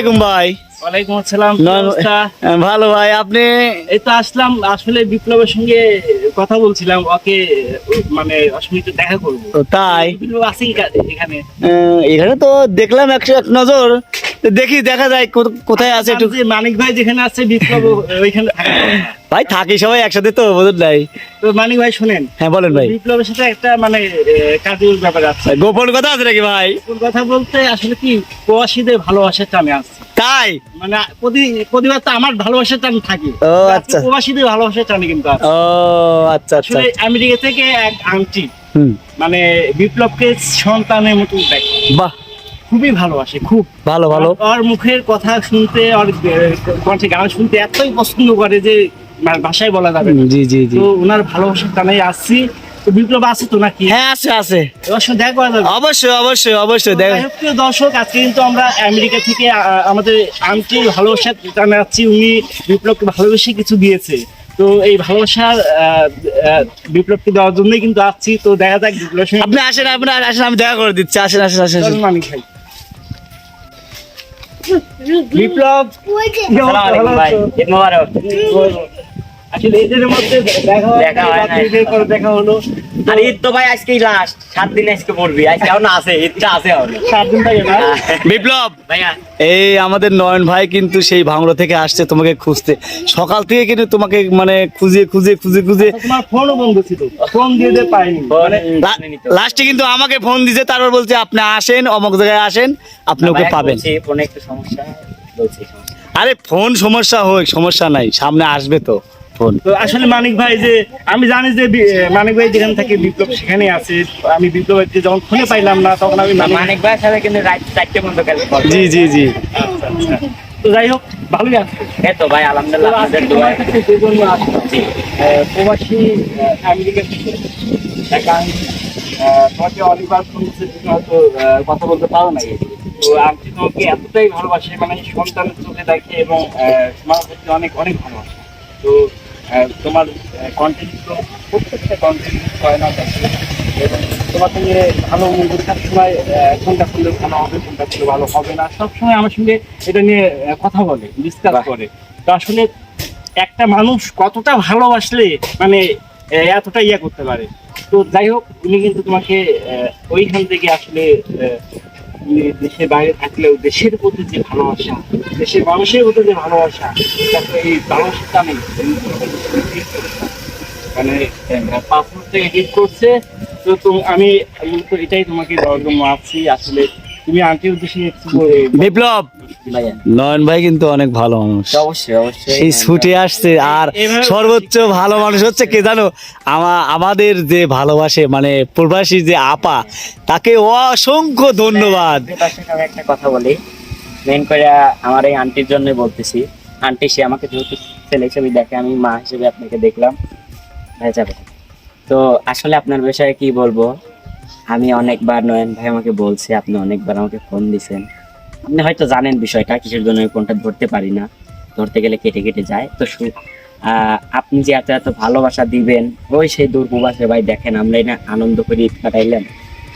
আসসালামু আলাইকুম ভাই। ওয়ালাইকুম আসসালাম অবস্থা? ভালো ভাই আপনি? এই তো আসলাম আসলে বিপ্লবের সঙ্গে কথা বলছিলাম ওকে মানে অসমিত দেখা করব। তাই? বিপ্লব আছে এখানে? এখানে তো দেখলাম একশো এক নজর দেখি দেখা যায় কোথায় আছে যে মানিক ভাই যেখানে আছে বিপ্লব ওইখানে। ভাই থাকি সবাই একসাথে তো বোঝেন নাই? তো মানিক ভাই শোনেন। হ্যাঁ বলেন ভাই। বিপ্লবের সাথে একটা মানে কাজের ব্যাপার আছে। গোপন কথা আছে নাকি ভাই? কোন কথা বলতে আসলে কি প্রবাসীদের ভালোবাসার টানে আছে। তাই? মানে প্রতি প্রতিবার তো আমার ভালোবাসার টান থাকে। ও, আচ্ছা। প্রবাসীদের ভালোবাসার টানে কিন্তু ও আচ্ছা আচ্ছা। আসলে আমেরিকা থেকে এক আংটি মানে বিপ্লবকে সন্তানের মতো দেখে। বাহ। খুবই ভালোবাসে খুব। ভালো ভালো। আর ওর মুখের কথা শুনতে ওর কণ্ঠে গান শুনতে এতই পছন্দ করে যে ভাষায় বলা যাবে জি জি জি। তো ওনার ভালোবাসার টানে আসছি তো বিপ্লব আছে তো নাকি? হ্যাঁ আছে আছে। ওর সঙ্গে দেখা করা যাবে। অবশ্যই অবশ্যই অবশ্যই দেখ প্রিয় দর্শক আজকে কিন্তু আমরা আমেরিকা থেকে আমাদের আন্টি ভালোবাসার টানে আসছি উনি বিপ্লবকে ভালোবেসে কিছু দিয়েছে। তো এই ভালোবাসার বিপ্লবকে দেওয়ার জন্যই কিন্তু আসছি। তো দেখা যাক বিপ্লবের সঙ্গে আপনি আসেন আপনি আসেন আমি দেখা করে দিচ্ছি। আসেন আসেন আসেন আসেন। চলুন মানিক ভাই বিপ্লব কি অবস্থা? ভালো আছো? আসলে এদের মধ্যে দেখা হয় না, নাই। ঈদের পরে দেখা হলো। আর ঈদ তো ভাই আজকেই লাস্ট সাত দিন আজকে পড়বি আজকে এখন আছে ঈদটা আছে সাত দিন থাকে না? বিপ্লব! ভাইয়া। এই আমাদের নয়ন ভাই কিন্তু সেই ভাঙড়ো থেকে আসছে তোমাকে খুঁজতে। সকাল থেকে কিন্তু তোমাকে মানে খুঁজে খুঁজে খুঁজে খুঁজে তোমার ফোনও বন্ধ ছিল। ফোন দিয়ে দিয়ে পাইনি। মানে লাস্টে কিন্তু আমাকে ফোন দিছে তারপর বলছে আপনি আসেন অমুক জায়গায় আসেন আপনি ওকে পাবেন। ফোনে একটু সমস্যা বলছি আরে ফোন সমস্যা হোক সমস্যা নাই সামনে আসবে তো। তো আসলে মানিক ভাই যে আমি জানি যে মানিক ভাই যেখানে থাকে বিপ্লব সেখানে আছে। আমি বিপ্লবের যে যখন ফোনে পাইলাম না তখন আমি মানিক ভাইয়ের সাথে কিন্তু রাত চারটে পর্যন্ত জি জি জি। আচ্ছা, আচ্ছা। তো যাই হোক ভালোই আছে। এই তো ভাই আলহামদুলিল্লাহ দোয়ায় জন্য প্রবাসী আমেরিকা তোমাকে অনেকবার তুমি হয়তো কথা বলতে পারো না তো আমি তোমাকে এতটাই ভালোবাসি মানে সন্তানের চোখে দেখে এবং আহ, তোমার প্রতি অনেক অনেক ভালোবাসি। তো তোমার কন্টেন্ট তো প্রত্যেকটা কন্টেন্ট হয় না দেখে এবং তোমার সঙ্গে ভালো মন্দ সবসময় কোনটা করলে ভালো হবে কোনটা করলে ভালো হবে না সবসময় আমার সঙ্গে এটা নিয়ে কথা বলে ডিসকাস করে। তো আসলে একটা মানুষ কতটা ভালোবাসলে মানে এতটা ইয়া করতে পারে। তো যাই হোক উনি কিন্তু তোমাকে ওইখান থেকে আসলে দেশের বাইরে থাকলেও দেশের প্রতি যে ভালোবাসা, দেশের মানুষের প্রতি যে ভালোবাসা এই ভালোবাসাটা নেই মানে পাসপোর্ট থেকে এডিট করছে। তো আমি এটাই তোমাকে আছি আসলে তুমি আন্টির উদ্দেশ্যে বিপ্লব! নয়ন ভাই কিন্তু অনেক ভালো মানুষ। অবশ্যই অবশ্যই। সেই ছুটে আসছে আর সর্বোচ্চ ভালো মানুষ হচ্ছে কে জানো? আমাদের যে ভালোবাসে মানে প্রবাসী যে আপা তাকে অসংখ্য ধন্যবাদ। একটা কথা বলি। মেন করে আমার এই আন্টির জন্য বলতেছি। আন্টি সে আমাকে যেহেতু ছেলে হিসেবে দেখে আমি মা হিসেবে আপনাকে দেখলাম। যাবে তো আসলে আপনার বিষয়ে কি বলব? আমি অনেকবার নয়ন ভাই আমাকে বলছে, আপনি অনেকবার আমাকে ফোন দিছেন। আপনি হয়তো জানেন বিষয়টা, কিসের জন্য ফোনটা ধরতে পারি না। ধরতে গেলে কেটে কেটে যায়। তো আপনি যে এত এত ভালোবাসা দিবেন, ওই সেই দূর প্রবাসে ভাই দেখেন, আমরা না আনন্দ করে ঈদ কাটাইলাম।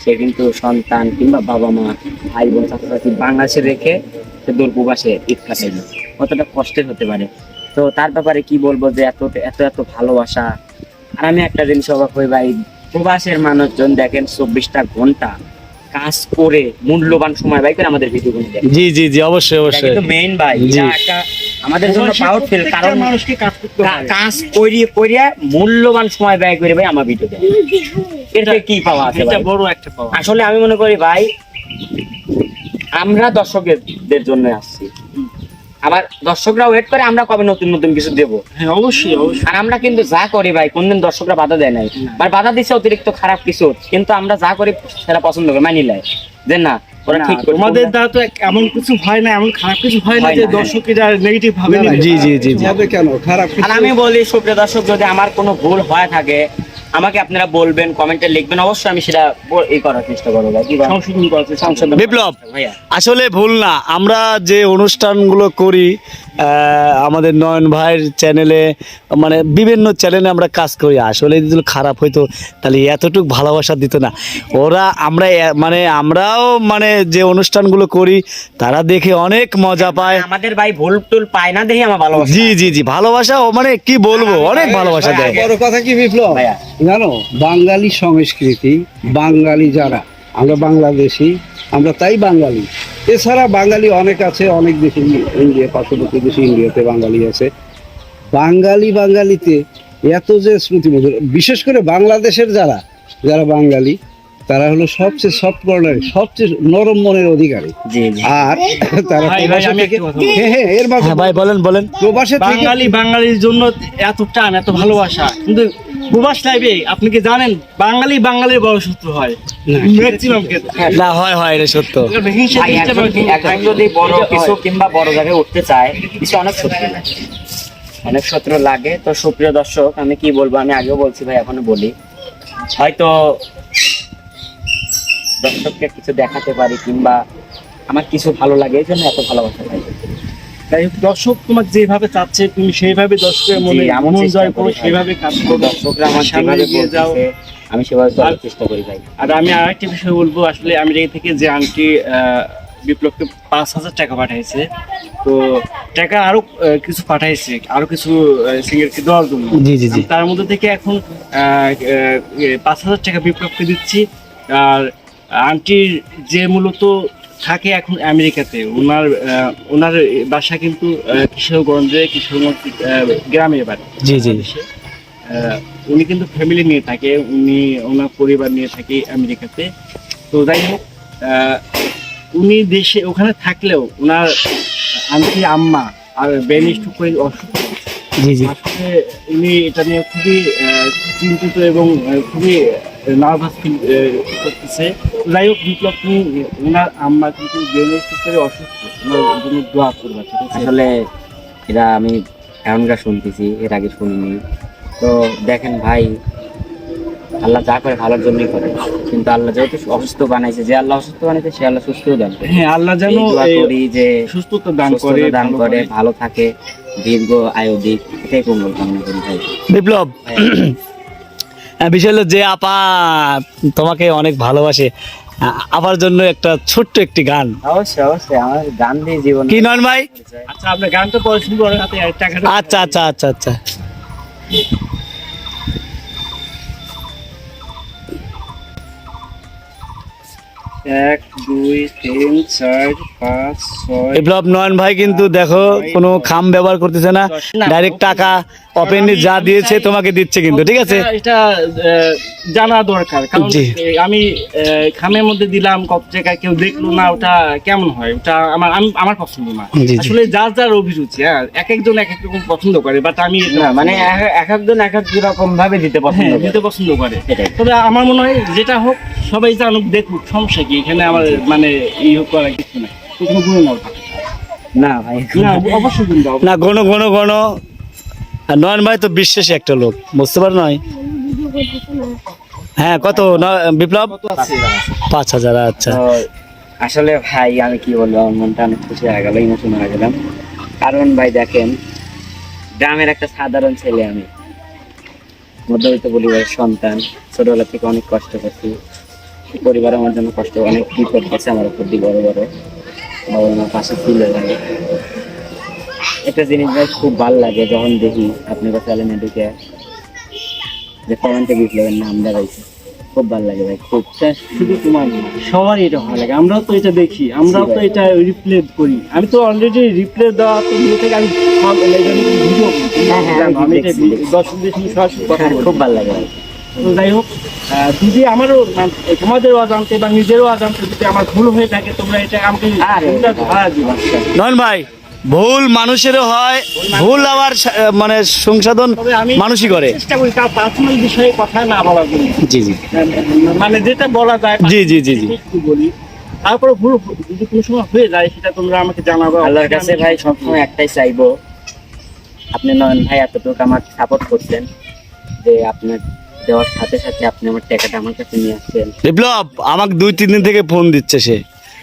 সে কিন্তু সন্তান কিংবা বাবা মা, ভাই বোন, ছাত্রছাত্রী বাংলাদেশে রেখে সে দূর প্রবাসে ঈদ কাটাইল। কতটা কষ্টের হতে পারে। তো তার ব্যাপারে কি বলব যে এত এত এত ভালোবাসা। আর আমি একটা জিনিস অবাক হই ভাই প্রবাসের মানুষজন দেখেন চব্বিশটা ঘণ্টা কাজ করে মূল্যবান সময় ভাই করে আমাদের ভিডিও জি জি জি অবশ্যই অবশ্যই। মেইন ভাই একটা আমাদের জন্য প্রত্যেকটা কারণ মানুষকে কাজ করতে কাজ করিয়ে করিয়ে মূল্যবান সময় ব্যয় করে ভাই আমার ভিডিও দেয় থেকে কি পাওয়া আছে এটা বড় একটা পাওয়া। আসলে আমি মনে করি ভাই আমরা দর্শকদের জন্য আসছি। আবার দর্শকরা ওয়েট করে আমরা কবে নতুন নতুন কিছু দেব? হ্যাঁ অবশ্যই অবশ্যই। আর আমরা কিন্তু যা করি ভাই কোনদিন দর্শকরা বাধা দেয় নাই। আর বাধা দিচ্ছে অতিরিক্ত খারাপ কিছু কিন্তু আমরা যা করি সেটা পছন্দ করি মানি লাই যে না ওরা ঠিক করে তোমাদের দ্বারা তো এমন কিছু হয় না এমন খারাপ কিছু হয় না যে না, হ্যাঁ। দর্শকেরা নেগেটিভ ভাবে জি জি জি জি। কেন? খারাপ আর আমি বলি সুপ্রিয় দর্শক যদি আমার কোনো ভুল হয়ে থাকে আমাকে আপনারা বলবেন কমেন্টে লিখবেন অবশ্যই আমি সেটা এই করার চেষ্টা করব? সংশোধন করার চেষ্টা বিপ্লব। আসলে ভুল না আমরা যে অনুষ্ঠানগুলো করি আমাদের নয়ন ভাইয়ের চ্যানেলে মানে বিভিন্ন চ্যানেলে আমরা কাজ করি। আসলে যদি খারাপ হইতো তাহলে এতটুকু ভালোবাসা দিত না। ওরা আমরা মানে আমরাও মানে যে অনুষ্ঠানগুলো করি তারা দেখে অনেক মজা পায়। আমাদের ভাই ভুল টুল পায় না দেখে আমার ভালোবাসা। জি জি জি ভালোবাসা ও মানে কি বলব অনেক ভালোবাসা দেয়। বড় কথা কি বিপ্লব? ভাইয়া। জানো বাঙালি সংস্কৃতি বাঙালি যারা আমরা বাংলাদেশি আমরা তাই বাঙালি। এছাড়া বাঙালি অনেক আছে, অনেক দেশে ইন্ডিয়া, পার্শ্ববর্তী দেশে ইন্ডিয়াতে বাঙালি আছে। বাঙালি বাঙালিতে এত যে মধুর বিশেষ করে বাংলাদেশের যারা যারা বাঙালি তারা হলো সবচেয়ে সফট কর্নার সবচেয়ে নরম মনের অধিকারী। জি জি। আর তারা। হ্যাঁ হ্যাঁ এর মাঝে হ্যাঁ ভাই বলেন বলেন। প্রবাসে বাঙালি বাঙালির জন্য এত টান এত ভালোবাসা। কিন্তু প্রবাস আপনি কি জানেন? বাঙালি বাঙালির বড় শত্রু হয়। ম্যাক্সিমাম না হয় হয় এটা সত্য। একজন যদি বড় কিছু কিংবা বড় জায়গায় উঠতে চায় কিছু অনেক শত্রু অনেক শত্রু লাগে। তো সুপ্রিয় দর্শক আমি কি বলব? আমি আগেও বলছি ভাই এখনও বলি। হয়তো দর্শককে কিছু দেখাতে পারি কিংবা আমার কিছু ভালো লাগে এই জন্য এত ভালোবাসা পাই। তাই দর্শক তোমাকে যেভাবে চাচ্ছে তুমি সেইভাবে দর্শকের মনে এমন মন জয় করো। সেভাবে কাজ করো দর্শকরা আমার সামনে এগিয়ে যাও। আমি সেভাবে চলার চেষ্টা করি ভাই। আর আমি আরেকটা বিষয় বলব আসলে আমেরিকা থেকে যে আন্টি বিপ্লবকে পাঁচ হাজার টাকা পাঠাইছে তো টাকা আরও কিছু পাঠাইছে আরও কিছু সিঙ্গারকে দেওয়ার জন্য। জি জি জি। তার মধ্যে থেকে এখন পাঁচ হাজার টাকা বিপ্লবকে দিচ্ছি আর আন্টির যে মূলত থাকে এখন আমেরিকাতে ওনার ওনার বাসা কিন্তু কিশোরগঞ্জে কিশোরগঞ্জ গ্রামের বাড়ি। জি জি। উনি কিন্তু ফ্যামিলি নিয়ে থাকে উনি ওনার পরিবার নিয়ে থাকে আমেরিকাতে। তো যাই হোক উনি দেশে ওখানে থাকলেও ওনার আন্টি আম্মা আর স্ট্রোক করে অসুস্থ জি জি। আসলে উনি এটা নিয়ে খুবই চিন্তিত এবং খুবই নার্ভাস ফিল করতেছে। যাই হোক বিপ্লব তুমি ওনার আম্মা কিন্তু ব্রেন স্ট্রোক অসুস্থ। ওনার জন্য দোয়া করবা ঠিক আছে? আসলে এরা আমি এখনকার শুনতেছি এর আগে শুনিনি। তো দেখেন ভাই আল্লাহ যা করে ভালোর জন্যই করে। কিন্তু আল্লাহ যেহেতু অসুস্থ বানাইছে যে আল্লাহ অসুস্থ বানাইছে সে আল্লাহ সুস্থ দান করে। হ্যাঁ আল্লাহ যেন করি যে সুস্থতা দান করে দান করে ভালো থাকে দীর্ঘ আয়ু দিক এটাই কমল কামনা করি ভাই। বিপ্লব হ্যাঁ, বিষয় হলো যে আপা তোমাকে অনেক ভালোবাসে। আপার জন্য একটা ছোট্ট একটি গান। অবশ্যই অবশ্যই আমার গান দিয়ে জীবন কি নন ভাই? আচ্ছা আপনার গানটা পরে হাতে আচ্ছা আচ্ছা আচ্ছা আচ্ছা। এক দুই তিন চার পাঁচ ছয় বিপ্লব নয়ন ভাই কিন্তু দেখো কোনো খাম ব্যবহার করতেছে না। ডাইরেক্ট টাকা ওপেনলি যা দিয়েছে তোমাকে দিচ্ছে কিন্তু ঠিক আছে? এটা- জানা দরকার। কারণ আমি আহ, খামের মধ্যে দিলাম কত জায়গায় কেউ দেখল না ওটা কেমন হয়? ওটা আমার আমি- আমার পছন্দ না। আসলে যার যার অভিরুচি হ্যাঁ এক একজন এক এক রকম পছন্দ করে বাট আমি না মানে এক- এক একজন এক এক রকম ভাবে দিতে পছন্দ হ্যাঁ, দিতে পছন্দ করে। তবে আমার মনে হয় যেটা হোক সবাই জানুক দেখুক সমস্যা কি? এখানে আমার মানে ই করার কিছু নাই। কোনো গুণ না ভাই। না অবশ্যই গুণ না গণ গণ গণ আর নয়ন ভাই তো বিশ্বাসী একটা লোক বুঝতে পার নয় হ্যাঁ কত? বিপ্লব? পাঁচ হাজার আচ্ছা। আসলে ভাই আমি কি বলব আমার মনটা অনেক খুশি হয়ে গেল ইমোশন হয়ে গেলাম। কারণ ভাই দেখেন গ্রামের একটা সাধারণ ছেলে আমি। মধ্যবিত্ত পরিবারের সন্তান ছোটবেলা থেকে অনেক কষ্ট করছি। পরিবার আমার জন্য কষ্ট অনেক বিপদ গেছে আমার উপর দিয়ে বড় বড়। বাবা আমার পাশে ছিল একটা জিনিস ভাই খুব ভালো লাগে যখন দেখি আপনি কথা চ্যানেলে ঢুকে যে কমেন্টে বিপ্লবের নাম দেখাইছে। খুব ভালো লাগে ভাই খুব। শুধু তোমার সবারই এটা ভালো লাগে। আমরাও তো এটা দেখি আমরাও তো এটা রিপ্লে করি। আমি তো অলরেডি রিপ্লে দেওয়া তো ভিডিও থেকে আমি ভিডিও হ্যাঁ, হ্যাঁ, সঙ্গে সরাসরি কথা হ্যাঁ, খুব ভালো লাগে তো যাই হোক যদি আমারও মানে তোমাদেরও অজান্তে বা নিজেরও অজান্তে যদি আমার ভুল হয়ে থাকে তোমরা এটা আমাকে ধরা দিবা নয়ন ভাই ভুল মানুষেরও হয় ভুল আবার মানে সংশোধন আমি মানুষই করে। চেষ্টা করি তার পার্সোনাল বিষয়ে কথা না জি জি। মানে যেটা বলা যায় জি, জি, জি, জি। বলি তারপরে ভুল যদি কোনো সময় হয়ে যায় সেটা তোমরা আমাকে জানাব। আল্লাহর কাছে ভাই সবসময় একটাই চাইব আপনি নয়ন ভাই এতটুকু আমার সাপোর্ট করছেন যে আপনার দেওয়ার সাথে সাথে আপনি আমার টাকাটা আমার কাছে নিয়ে আসছেন। বিপ্লব আমাকে দুই তিন দিন থেকে ফোন দিচ্ছে সে।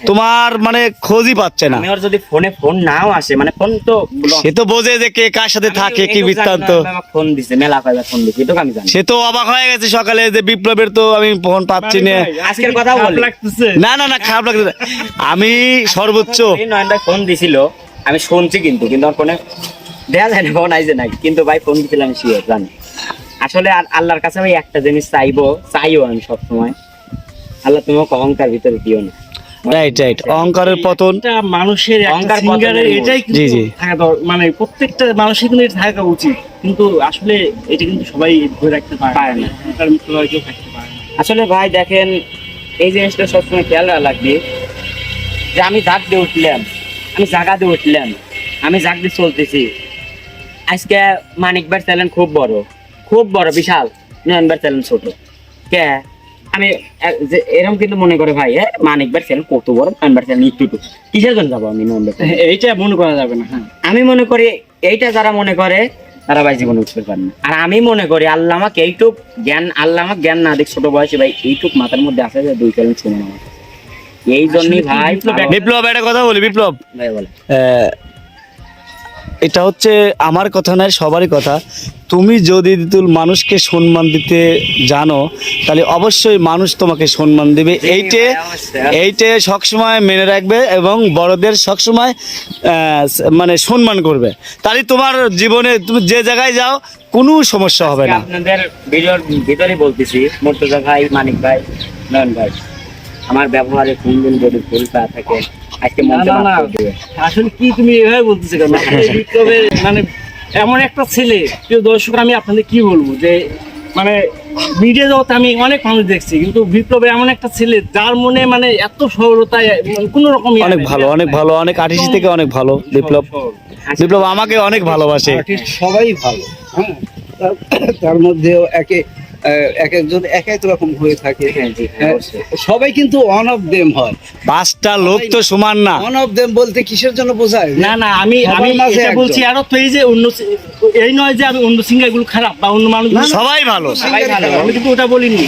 তোমার মানে খোঁজই পাচ্ছে না। আমি ওর যদি ফোনে ফোন নাও আসে মানে ফোন তো সে তো বোঝে যে কে কার সাথে থাকে কি বৃত্তান্ত। ফোন দিছে মেলা কয়বার ফোন দিছে আমি জানি। সে তো অবাক হয়ে গেছে সকালে যে বিপ্লবের তো আমি ফোন পাচ্ছি না। আজকের কথা বলি। না না না খারাপ লাগছে আমি সর্বোচ্চ এই নয়ন ভাই ফোন দিছিল আমি শুনছি কিন্তু কিন্তু ওর ফোনে দেয়া যায় না ফোন আইছে না কিন্তু ভাই ফোন দিছিল আমি শিওর জানি। আসলে আর আল্লাহর কাছে ভাই একটা জিনিস চাইব চাইও আমি সবসময়। আল্লাহ তুমি অহংকার ভিতরে দিও না। রাইট রাইট অহংকারের পতন। মানুষের অহংকার সিঙ্গারের এটাই জি, জি। মানে প্রত্যেকটা মানুষের কিন্তু এটা থাকা উচিত। কিন্তু আসলে এটা কিন্তু সবাই ধরে রাখতে পারে না। তার মৃত্যু কেউ থাকতে পারে না। আসলে ভাই দেখেন এই জিনিসটা সবসময় খেয়াল রাখা লাগবে যে আমি জাগ দিয়ে উঠলাম আমি জাগা দিয়ে উঠলাম আমি জাগ দিয়ে চলতেছি। আজকে মানিকবার চ্যালেঞ্জ খুব বড়। খুব বড় বিশাল। নয়নবার চ্যালেঞ্জ ছোট। কে? আমি এরকম কিন্তু মনে করে ভাই হ্যাঁ? মানিকবার চ্যালেঞ্জ কত বড় নয়নবার চ্যালেঞ্জ একটু কিসের জন্য যাব আমি নয়নবার channel? এইটা মনে করা যাবে না হ্যাঁ। আমি মনে করি এইটা যারা মনে করে তারা ভাই জীবনে উঠতে পারে না। আর আমি মনে করি আল্লাহ আমাকে এইটুক জ্ঞান আল্লাহ আমাকে জ্ঞান না দেখ ছোট বয়সে ভাই এইটুক মাথার মধ্যে আছে যে দুই চ্যালেঞ্জ শুনে আমার এই জন্যই ভাই বিপ্লব একটা কথা বলি বিপ্লব। ভাই বলে এটা হচ্ছে আমার কথা নয় সবারই কথা। তুমি যদি তুল মানুষকে সম্মান দিতে জানো তাহলে অবশ্যই মানুষ তোমাকে সম্মান দেবে। এইটে এইটে সবসময় মেনে রাখবে এবং বড়দের সবসময় মানে সম্মান করবে। তাহলে তোমার জীবনে তুমি যে জায়গায় যাও কোনো সমস্যা হবে না। আপনাদের ভিডিওর ভিতরে বলতেছি মর্তজা ভাই মানিক ভাই নয়ন ভাই। আমার ব্যবহারে কোন দিন যদি ভুল পা থাকে আজকে মন না, না। আসলে কি তুমি এভাবে বলতেছো কেন? বিপ্লবের মানে এমন একটা ছেলে প্রিয় দর্শক আমি আপনাদের কি বলব? যে মানে মিডিয়া জগতে আমি অনেক মানুষ দেখছি কিন্তু বিপ্লবে এমন একটা ছেলে যার মনে মানে এত সরলতা কোন রকম অনেক ভালো অনেক ভালো অনেক আর্টিস্ট থেকে অনেক ভালো বিপ্লব। বিপ্লব আমাকে অনেক ভালোবাসে। সবাই ভালো। হ্যাঁ। তার- মধ্যেও একে এক একজন এক এক রকম হয়ে থাকে। হ্যাঁ, জি, হ্যাঁ, হ্যাঁ। সবাই কিন্তু অন অফ দেম হয়। পাঁচটা লোক তো সমান না। অন অফ দেম বলতে কিসের জন্য বোঝায়? না না আমি আমি মাঝে এটা বলছি আরও তো এই যে অন্য এই নয় যে আমি অন্য সিঙ্গারগুলো খারাপ বা অন্য মানুষ সবাই ভালো। সবাই ভালো। আমি কিন্তু ওটা বলিনি।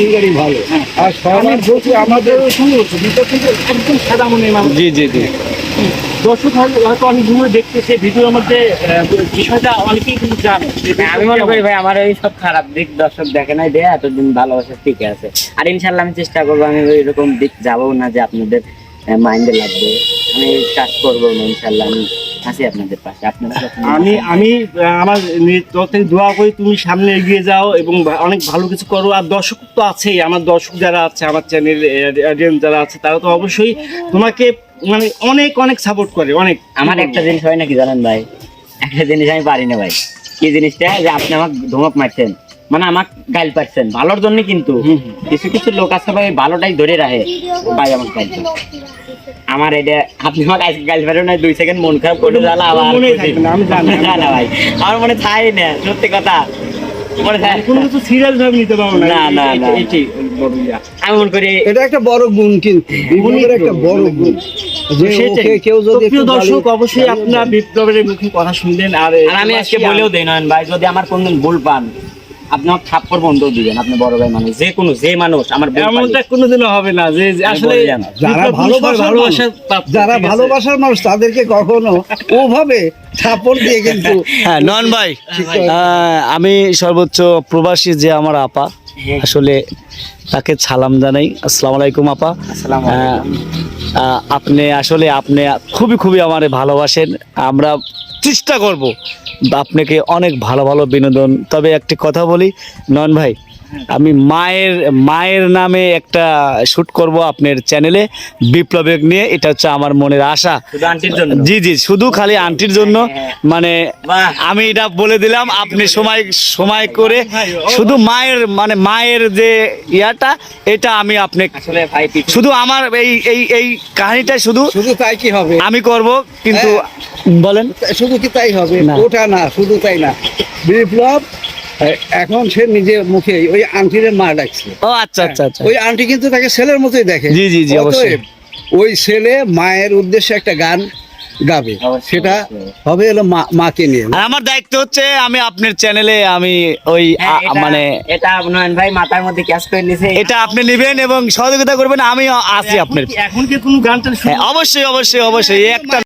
সিঙ্গারই ভালো। আর সবার আমাদের শুনে হচ্ছে ভিতর থেকে একদম সাদা মনে মানুষ। জি জি জি। দর্শক হয়তো অনেক দূরে দেখতেছে ভিডিওর মধ্যে বিষয়টা অনেকেই কিন্তু জানে। হ্যাঁ, আমি মনে করি ভাই আমার এই সব খারাপ দিক দর্শক দেখে নাই দেয়া এতদিন ভালোবাসা ঠিক আছে। আর ইনশাল্লাহ আমি চেষ্টা করব আমি এরকম দিক যাব না যে আপনাদের মাইন্ডে লাগবে। আমি কাজ করব না ইনশাল্লাহ আমি আছি আপনাদের পাশে। আপনারা আমি আমি আমার তোর থেকে দোয়া করি তুমি সামনে এগিয়ে যাও এবং অনেক ভালো কিছু করো। আর দর্শক তো আছেই আমার দর্শক যারা আছে আমার চ্যানেল যারা আছে তারা তো অবশ্যই তোমাকে মানে অনেক অনেক সাপোর্ট করে অনেক আমার একটা জিনিস হয় নাকি জানেন ভাই? একটা জিনিস আমি পারি না ভাই। কি জিনিসটা? যে আপনি আমাকে ধমক মারছেন। মানে আমাকে গাইল পাচ্ছেন ভালোর জন্য কিন্তু। কিছু কিছু লোক আছে ভাই ভালোটাই ধরে রাখে। ভাই আমার গাইল আমার এটা আপনি আমাকে আজকে গাইল পারেন না দুই সেকেন্ড মন খারাপ করে জানা আবার না, আমি জানি, না না ভাই আমার মনে থাকে না সত্যি কথা। কোনো কিছু সিরিয়াস ভাবে নিতে পারব না। না, না, না। এটি বড়। আমি করি এটা একটা বড় গুণ কিন্তু। বিপ্লবের একটা বড় গুণ। যে সেটাই। ওকে কেউ যদি প্রিয় দর্শক অবশ্যই আপনার বিপ্লবের মুখে কথা শুনলেন আর আর আমি আজকে বলেও দেই নয়ন ভাই যদি আমার কোনদিন ভুল পান আপনি আমার থাপ্পড় বন্ধ দিবেন আপনি বড় ভাই মানুষ যে কোনো যে মানুষ আমার ভুল এমনটা কোনোদিনও হবে না যে আসলে যারা ভালোবাসার যারা ভালোবাসার মানুষ তাদেরকে কখনো ওভাবে থাপড় দিয়ে কিন্তু হ্যাঁ নন ভাই আহ, আমি সর্বোচ্চ প্রবাসী যে আমার আপা হ্যাঁ। আসলে তাকে সালাম জানাই। আসসালামু আলাইকুম আপা। আপনি আসলে আপনি খুবই খুবই আমার ভালোবাসেন। আমরা চেষ্টা করব আপনাকে অনেক ভালো ভালো বিনোদন। তবে একটি কথা বলি নন ভাই আমি মায়ের মায়ের নামে একটা শুট করব আপনার চ্যানেলে বিপ্লবেক নিয়ে। এটা হচ্ছে আমার মনের আশা। জি জি শুধু খালি আন্টির জন্য। হ্যাঁ। মানে আমি এটা বলে দিলাম আপনি সময় সময় করে শুধু মায়ের মানে মায়ের যে ইয়াটা এটা আমি আপনি শুধু আমার এই এই এই কাহিনীটা শুধু শুধু তাই কি হবে? আমি করব কিন্তু বলেন। শুধু কি তাই হবে? না। ওটা না শুধু তাই না। বিপ্লব এখন সে নিজে মুখে ওই আন্টিরে মা ডাকছে। ও আচ্ছা আচ্ছা আচ্ছা। ওই আন্টি কিন্তু তাকে ছেলের মতোই দেখে। জি, জি, জি, অবশ্যই। ওই ছেলে মায়ের উদ্দেশ্যে একটা গান গাবে। সেটা হবে হলো মাকে নিয়ে। আর আমার দায়িত্ব হচ্ছে আমি আপনার চ্যানেলে আমি ওই হ্যাঁ, মানে এটা নয়ন ভাই মাথার মধ্যে ক্যাচ করে নিছে। এটা আপনি নেবেন এবং সহযোগিতা করবেন আমি আছি আপনার এখন কি কোনো গান হ্যাঁ অবশ্যই অবশ্যই অবশ্যই। একটা